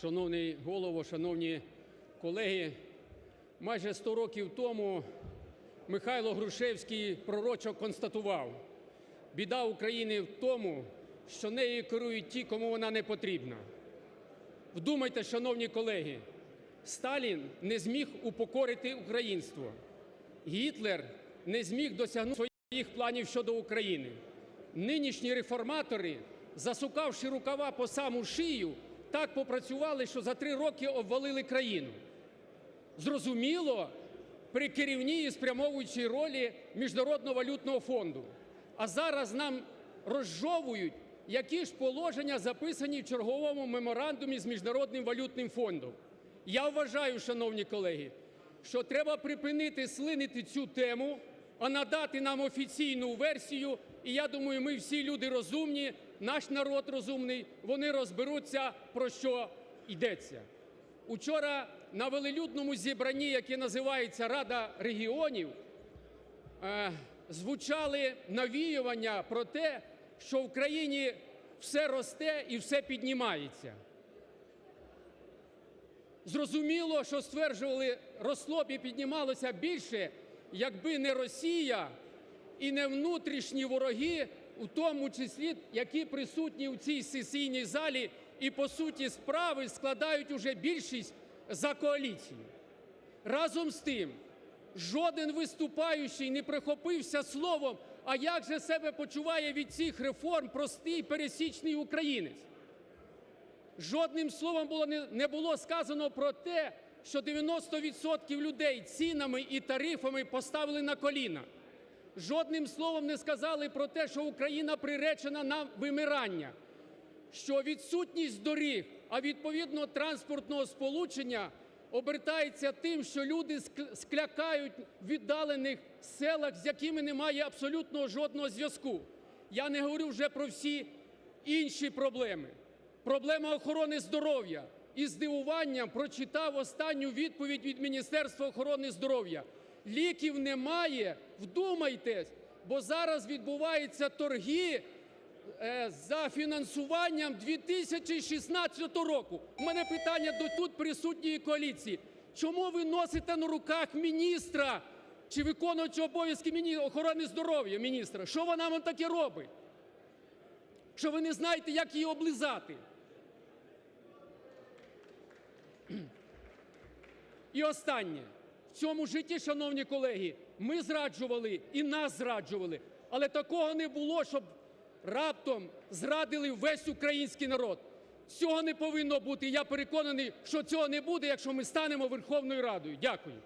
Шановний Голово, шановні колеги, майже 100 років тому Михайло Грушевський пророчо констатував: "Біда України в тому, що нею керують ті, кому вона не потрібна". Вдумайтесь, шановні колеги, Сталін не зміг упокорити українство, Гітлер не зміг досягнути своїх планів щодо України. Нинішні реформатори, засукавши рукава по саму шию, так попрацювали, що за три роки обвалили країну. Зрозуміло, при керівній і спрямовуючій ролі Міжнародного валютного фонду. А зараз нам розжовують, які ж положення записані в черговому меморандумі з Міжнародним валютним фондом. Я вважаю, шановні колеги, що треба припинити слинити цю тему, а надати нам офіційну версію. І я думаю, ми всі люди розумні, наш народ розумний, вони розберуться, про що йдеться. Учора на велелюдному зібранні, яке називається Рада регіонів, е, звучали навіювання про те, що в країні все росте і все піднімається. Зрозуміло, що стверджували, росло б і піднімалося більше, якби не Росія і не внутрішні вороги, у тому числі, які присутні у цій сесійній залі і по суті справи складають уже більшість за коаліцію. Разом з тим, жоден виступаючий не прихопився словом, а як же себе почуває від цих реформ простий пересічний українець. Жодним словом було не було сказано про те, що 90 відсотків людей цінами і тарифами поставили на коліна. Жодним словом не сказали про те, що Україна приречена на вимирання, що відсутність доріг, а відповідно транспортного сполучення обертається тим, що люди склякають в віддалених селах, з якими немає абсолютно жодного зв'язку. Я не говорю вже про всі інші проблеми. Проблема охорони здоров'я. Із здивуванням прочитав останню відповідь від Міністерства охорони здоров'я. Ліків немає, вдумайтесь, бо зараз відбуваються торги за фінансуванням 2016 року. У мене питання до тут присутньої коаліції. Чому ви носите на руках міністра чи виконуючого обов'язки охорони здоров'я міністра? Що вона вам таке робить? Що ви не знаєте, як її облизати? І останнє. В цьому житті, шановні колеги, ми зраджували і нас зраджували, але такого не було, щоб раптом зрадили весь український народ. Цього не повинно бути. Я переконаний, що цього не буде, якщо ми станемо Верховною Радою. Дякую.